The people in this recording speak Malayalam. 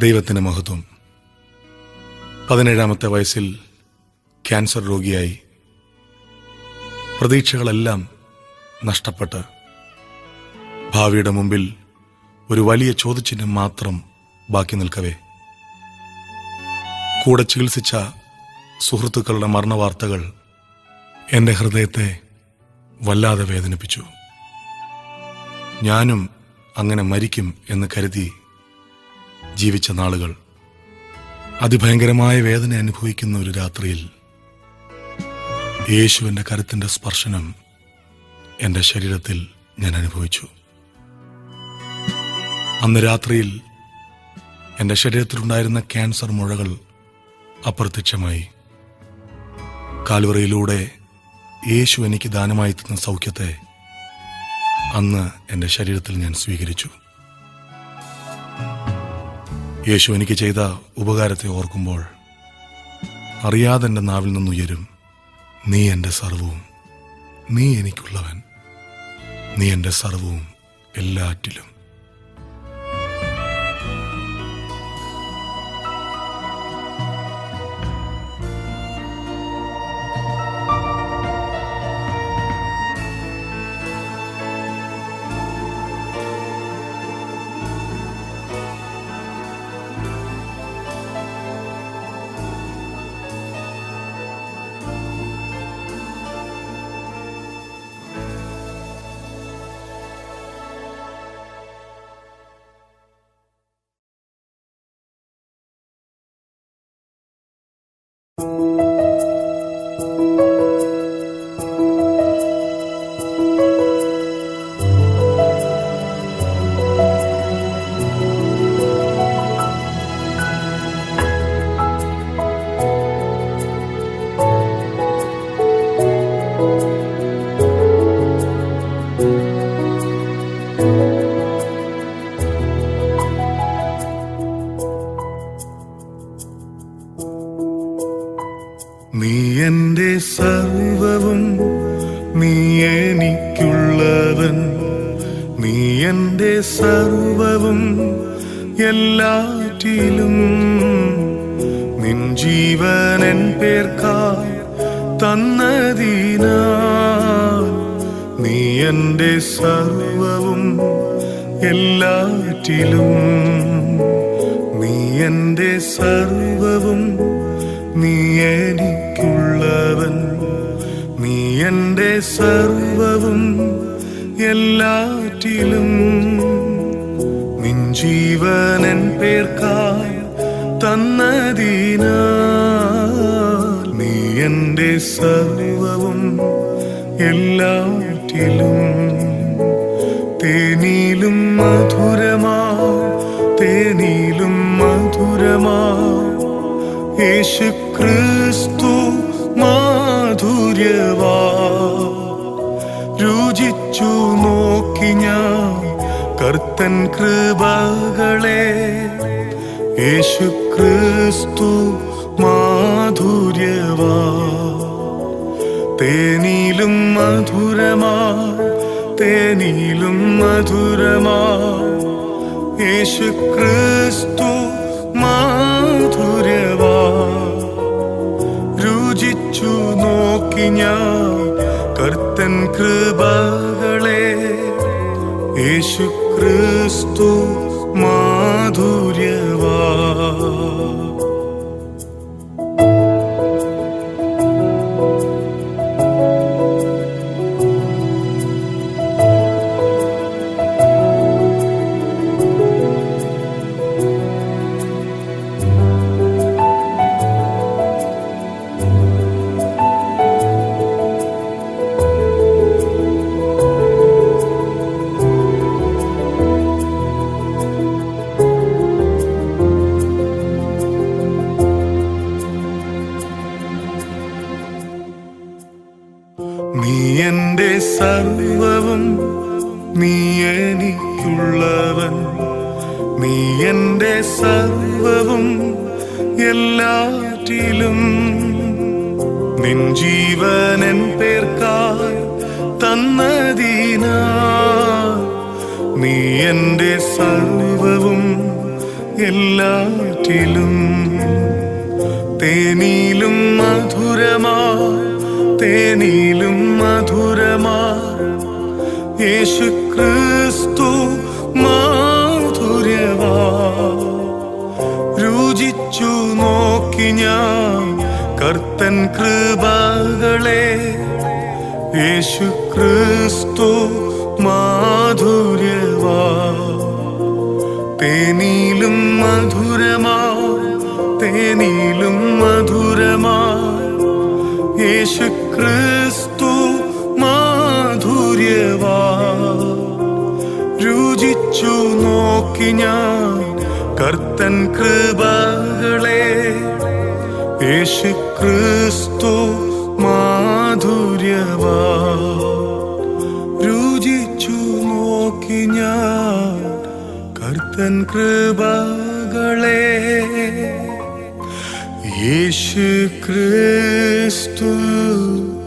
ദൈവത്തിന് മഹത്വം. പതിനേഴാമത്തെ വയസ്സിൽ ക്യാൻസർ രോഗിയായി. പ്രതീക്ഷകളെല്ലാം നഷ്ടപ്പെട്ട്. ഭാവിയുടെ മുമ്പിൽ ഒരു വലിയ ചോദ്യചിഹ്നം മാത്രം ബാക്കി നിൽക്കവേ. കൂടെ ചികിത്സിച്ച സുഹൃത്തുക്കളുടെ മരണവാർത്തകൾ എന്റെ ഹൃദയത്തെ വല്ലാതെ വേദനിപ്പിച്ചു. ഞാനും അങ്ങനെ മരിക്കും എന്ന് കരുതി ജീവിച്ച നാളുകൾ. അതിഭയങ്കരമായ വേദന അനുഭവിക്കുന്ന ഒരു രാത്രിയിൽ യേശുവിന്റെ കരുത്തിന്റെ സ്പർശനം എന്റെ ശരീരത്തിൽ ഞാൻ അനുഭവിച്ചു. അന്ന് രാത്രിയിൽ എന്റെ ശരീരത്തിലുണ്ടായിരുന്ന ക്യാൻസർ മുഴകൾ അപ്രത്യക്ഷമായി. കാൽവറയിലൂടെ യേശു എനിക്ക് ദാനമായി തന്ന സൗഖ്യത്തെ അന്ന് എന്റെ ശരീരത്തിൽ ഞാൻ സ്വീകരിച്ചു. യേശു എനിക്ക് ചെയ്ത ഉപകാരത്തെ ഓർക്കുമ്പോൾ അറിയാതെ എന്റെ നാവിൽ നിന്നുയരും നീ എന്റെ സർവവും. നീ എനിക്കുള്ളവൻ. നീ എന്റെ സർവവും എല്ലാറ്റിലും. നീ എനിക്കുള്ളവൻ നീ എന്റെ സർവവും എല്ലാറ്റിലും. നിൻ ജീവൻ എൻ പേർക്കാ തന്നതിനാ. നീ എന്റെ സർവവും എല്ലാറ്റിലും. നീ എന്റെ സർവവും നീ എനിക്കുള്ളവൻ നീ എന്റെ സർവവും എല്ലാറ്റിലും നിൻ ജീവനൻ പേർക്കായി തന്നതിനാ നീ എന്റെ സർവവും എല്ലാറ്റിലും തേനിലും മധുരമാ തേനിലും മധുരമാ. യേശു ക്രിസ്തു മാധുര്യവാ. രുചിച്ചു നോക്കി ഞാൻ കർത്തൻ കൃപകളെ. യേശു ക്രിസ്തു മാധുര്യവാ. തേനിലും മധുരമാ തേനിലും മധുരമാ. യേശു ക്രിസ്തു മാധുര്യവാ. രുചിച്ചു നോക്കി ഞാൻ കർത്തൻ കൃപകളെ യേശു ക്രിസ്തു മാധുര്യവാ. സർവവും നീ എനിക്കുള്ളവൻ. നീ എന്റെ സർവവും എല്ലാറ്റിലും. നിൻ ജീവനൻ പേർക്കായി തന്നതീന. നീ എന്റെ സർവവും എല്ലാറ്റിലും. തേനിലും മധുരമാ തേനിലും മധുരമാ. യേശു ക്രിസ്തു മാധുര്യവാ. രുചിച്ചു നോക്കി ഞാൻ കർത്തൻ കൃപകളെ. യേശു ക്രിസ്തു മാധുര്യവാ. തേനിലും മധുരമാ. തേനിലും മധുരമാ. യേശു ക്രിസ്തു മാധുര്യവാ. രുചിച്ചു നോക്കി ഞാൻ കർത്തൻ കൃപകളെ. യേശു ക്രിസ്തു മാധുര്യവാ. രുചിച്ചു നോക്കി ഞാൻ കർത്തൻ കൃപകളെ. യേശു ക്രിസ്തു Cristo.